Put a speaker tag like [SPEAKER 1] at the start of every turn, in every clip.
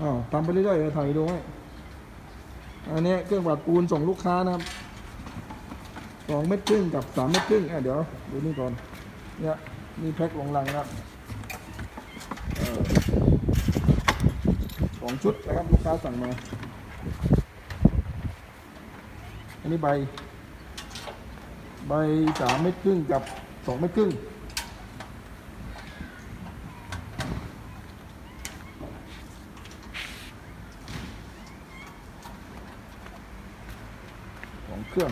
[SPEAKER 1] อ้าวทำไปเรื่อยๆเดี๋ยวถ่ายดีโอให้อันนี้เครื่องปัดปูนส่งลูกค้านะครับสองเม็ดครึ่งกับสามเม็ดครึ่งอะเดี๋ยวดูนี่ก่อนเนี่ยนี่แพ็คลงลังแล้วเออสองชุดนะครับลูกค้าสั่งมา อันนี้ใบ ใบสามเม็ดครึ่งกับสองเม็ดครึ่ง ของเครื่อง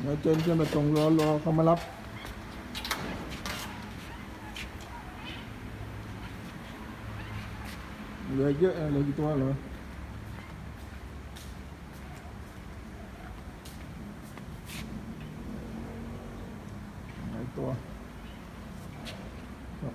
[SPEAKER 1] เดี๋ยวเจนจะมาตรงรอรอเขามารับเหลือเยอะเหลือกี่ตัวเหรอหลายตัวครับ